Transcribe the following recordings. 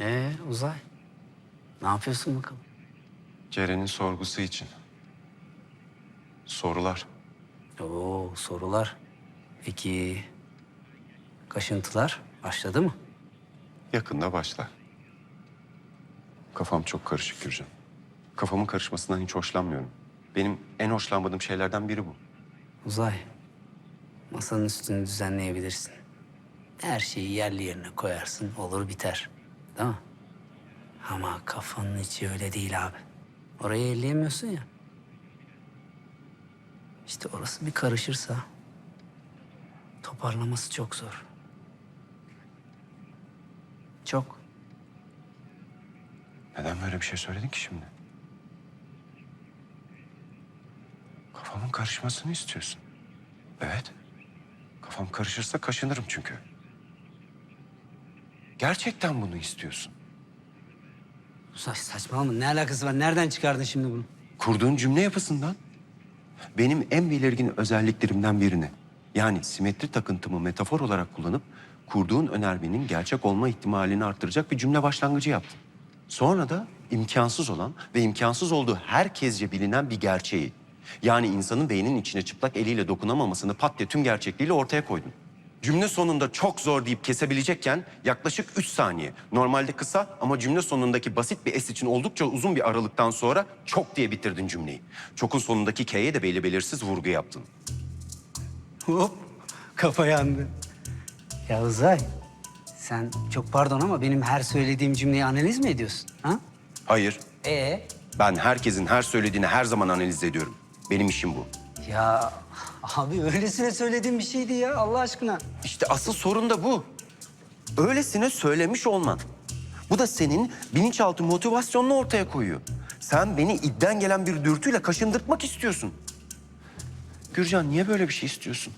Ee Uzay. Ne yapıyorsun bakalım? Ceren'in sorgusu için. Sorular. Oo sorular. Peki kaşıntılar başladı mı? Yakında başlar. Kafam çok karışık Gürcan. Kafamın karışmasından hiç hoşlanmıyorum. Benim en hoşlanmadığım şeylerden biri bu. Uzay. Masanın üstünü düzenleyebilirsin. Her şeyi yerli yerine koyarsın olur biter. Değil mi? Ama kafanın içi öyle değil abi. Orayı elleyemiyorsun ya. İşte orası bir karışırsa toparlaması çok zor. Çok. Neden böyle bir şey söyledin ki şimdi? Kafamın karışmasını istiyorsun. Evet. Kafam karışırsa kaşınırım çünkü. Gerçekten bunu istiyorsun. Uzay saçmalama. Ne alakası var? Nereden çıkardın şimdi bunu? Kurduğun cümle yapısından benim en belirgin özelliklerimden birini yani simetri takıntımı metafor olarak kullanıp kurduğun önermenin gerçek olma ihtimalini arttıracak bir cümle başlangıcı yaptın. Sonra da imkansız olan ve imkansız olduğu herkesce bilinen bir gerçeği yani insanın beyninin içine çıplak eliyle dokunamamasını pat diye tüm gerçekliğiyle ortaya koydun. Cümle sonunda çok zor deyip kesebilecekken yaklaşık üç saniye. Normalde kısa ama cümle sonundaki basit bir es için oldukça uzun bir aralıktan sonra çok diye bitirdin cümleyi. Çokun sonundaki K'ye de belli belirsiz vurgu yaptın. Hop kafa yandı. Ya Uzay sen çok pardon ama benim her söylediğim cümleyi analiz mi ediyorsun? Ha? Hayır, Ee? ben herkesin her söylediğini her zaman analiz ediyorum. Benim işim bu. Ya abi öylesine söylediğim bir şeydi ya Allah aşkına. İşte asıl sorun da bu. Öylesine söylemiş olman. Bu da senin bilinçaltı motivasyonunu ortaya koyuyor. Sen beni idden gelen bir dürtüyle kaşındırtmak istiyorsun. Gürcan niye böyle bir şey istiyorsun?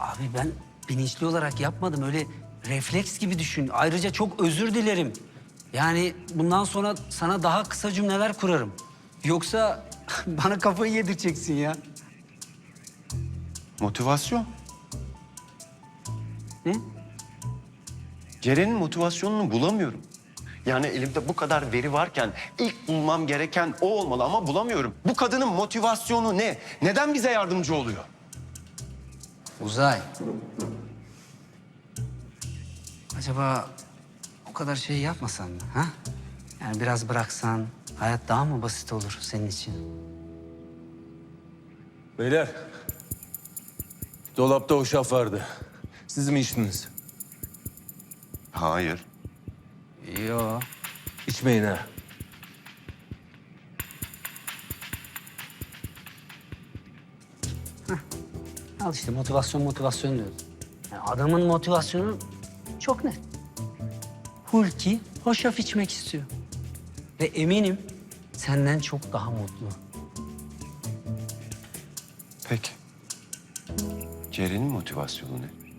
Abi ben bilinçli olarak yapmadım öyle refleks gibi düşün. Ayrıca çok özür dilerim. Yani bundan sonra sana daha kısa cümleler kurarım. Yoksa bana kafayı yedireceksin ya. Motivasyon. Ne? Ceren'in motivasyonunu bulamıyorum. Yani elimde bu kadar veri varken ilk bulmam gereken o olmalı ama bulamıyorum. Bu kadının motivasyonu ne? Neden bize yardımcı oluyor? Uzay. Acaba o kadar şey yapmasan mı? Ha? Yani biraz bıraksan hayat daha mı basit olur senin için? Beyler. Dolapta o şaf vardı. Siz mi içtiniz? Hayır. Yo. İçmeyin ha. Al işte motivasyon motivasyon diyoruz. Yani adamın motivasyonu çok net. Hulki hoşaf içmek istiyor. Ve eminim senden çok daha mutlu. Peki. Ceren'in motivasyonu ne?